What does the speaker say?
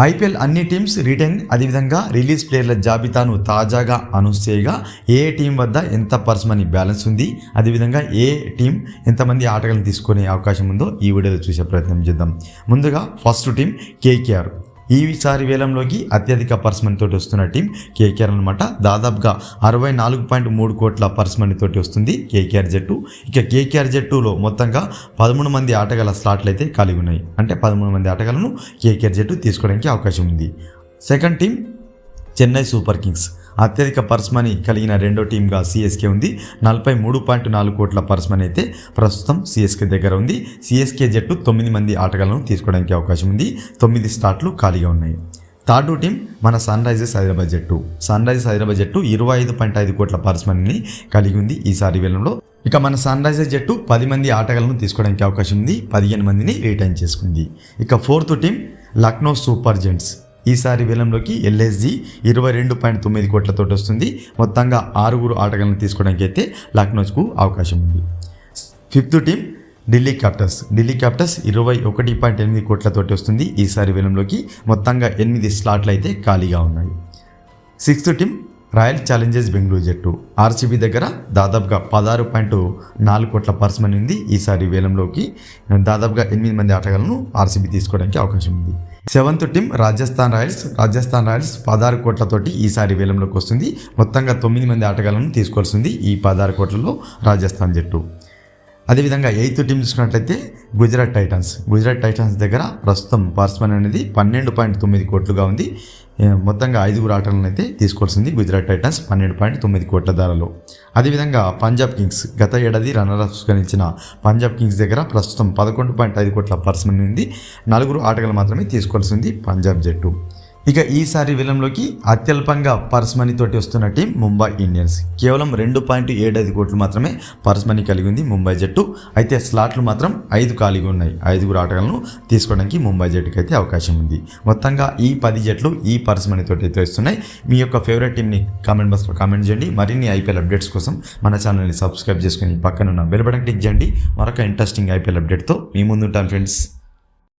IPL అన్ని teams retain అదేవిధంగా release ప్లేయర్ల జాబితాను తాజాగా అనౌన్స్ చేయగా ఏ టీం వద్ద ఎంత పర్స్ మనీ బ్యాలెన్స్ ఉంది అదేవిధంగా ఏ టీం ఎంతమంది ఆటగాళ్ళని తీసుకునే అవకాశం ఉందో ఈ వీడియోలో చూసే ప్రయత్నం చేద్దాం. ముందుగా ఫస్ట్ టీం కేకేఆర్. ఈసారి వేలంలోకి అత్యధిక పర్స్ తోటి వస్తున్న టీం కేకేఆర్ అనమాట దాదాపుగా అరవై నాలుగు పాయింట్ మూడు కోట్ల పర్స్ తోటి వస్తుంది కేకేఆర్ జట్టు ఇక కేకేఆర్ జట్టులో మొత్తంగా పదమూడు మంది ఆటగాళ్ళ స్లాట్లు అయితే కలిగి ఉన్నాయి. అంటే పదమూడు మంది ఆటగాళ్ళను కేకేఆర్ జట్టు తీసుకోవడానికి అవకాశం ఉంది. Second team Chennai super kings. అత్యధిక పర్స్ మనీ కలిగిన రెండో టీంగా సిఎస్కే ఉంది. నలభై మూడు పాయింట్ నాలుగు కోట్ల పర్స్ మనీ అయితే ప్రస్తుతం సిఎస్కే దగ్గర ఉంది. సిఎస్కే జట్టు తొమ్మిది మంది ఆటగాళ్ళను తీసుకోవడానికి అవకాశం ఉంది. తొమ్మిది స్టార్ట్లు ఖాళీగా ఉన్నాయి. థర్డ్ టీం మన సన్ రైజర్స్ హైదరాబాద్ జట్టు. సన్ రైజర్స్ హైదరాబాద్ జట్టు ఇరవై ఐదు పాయింట్ ఐదు కోట్ల పర్స్ మనీని కలిగి ఉంది ఈసారి వేలంలో. ఇక మన సన్ రైజర్స్ జట్టు పది మంది ఆటగాళ్ళను తీసుకోవడానికి అవకాశం ఉంది. పదిహేను మందిని రిటైన్ చేసుకుంది. ఇక fourth team Lucknow super giants. ఈసారి వేలంలోకి ఎల్ఎస్జి ఇరవై రెండు పాయింట్ తొమ్మిది కోట్లతో వస్తుంది మొత్తంగా ఆరుగురు ఆటగాళ్ళని తీసుకోవడానికి అయితే లక్నోజ్కు అవకాశం ఉంది. Fifth team Delhi capitals. Delhi capitals ఇరవై ఒకటి పాయింట్ ఎనిమిది కోట్లతోటి వస్తుంది ఈసారి వేలంలోకి. మొత్తంగా ఎనిమిది స్లాట్లు అయితే ఖాళీగా ఉన్నాయి. Sixth team royal challengers Bengaluru జట్టు ఆర్సీబీ దగ్గర దాదాపుగా పదహారు పాయింట్ నాలుగు కోట్ల పర్స్ మనీ ఉంది. ఈసారి వేలంలోకి దాదాపుగా ఎనిమిది మంది ఆటగాళ్ళను ఆర్సీబీ తీసుకోవడానికి అవకాశం ఉంది. Seventh team Rajasthan royals. Rajasthan royals పదహారు కోట్లతోటి ఈసారి వేలంలోకి వస్తుంది. మొత్తంగా తొమ్మిది మంది ఆటగాళ్ళను తీసుకోవాల్సింది ఈ పదహారు కోట్లలో రాజస్థాన్ జట్టు. అదేవిధంగా ఎయిత్ టీం చూసుకున్నట్లయితే గుజరాత్ టైటన్స్. గుజరాత్ టైటన్స్ దగ్గర ప్రస్తుతం పర్స్మన్ అనేది పన్నెండు పాయింట్ తొమ్మిది కోట్లుగా ఉంది. మొత్తంగా ఐదుగురు ఆటలను అయితే తీసుకోవాల్సింది గుజరాత్ టైటన్స్ పన్నెండు పాయింట్ తొమ్మిది కోట్ల ధరలో. అదేవిధంగా పంజాబ్ కింగ్స్ గత ఏడాది రన్నర్స్గా గణించిన పంజాబ్ కింగ్స్ దగ్గర ప్రస్తుతం పదకొండు పాయింట్ ఐదు కోట్ల పర్సన్ ఉంది నలుగురు ఆటగాళ్ళు మాత్రమే తీసుకోవాల్సింది పంజాబ్ జట్టు. ఇక ఈసారి విలంలోకి అత్యల్పంగా పర్స్ మనీ తోటి వస్తున్న టీం ముంబై ఇండియన్స్. కేవలం రెండు పాయింట్ ఏడు ఐదు కోట్లు మాత్రమే పర్స్ మనీ కలిగి ఉంది ముంబై జట్టు. అయితే స్లాట్లు మాత్రం ఐదు ఖాళీగా ఉన్నాయి. ఐదుగురు ఆటగాళ్ళను తీసుకోవడానికి ముంబై జట్టుకి అయితే అవకాశం ఉంది. మొత్తంగా ఈ పది జట్లు ఈ పర్స్ మనీ తోటి అయితే వస్తున్నాయి. మీ యొక్క ఫేవరెట్ టీంని కామెంట్ బాక్స్లో కామెంట్ చేయండి. మరిన్ని ఐపీఎల్ అప్డేట్స్ కోసం మన ఛానల్ని సబ్స్క్రైబ్ చేసుకుని పక్కన ఉన్న బెల్ బటన్ క్లిక్ చేయండి. మరొక ఇంట్రెస్టింగ్ ఐపీఎల్ అప్డేట్తో మీ ముందుంటాను ఫ్రెండ్స్.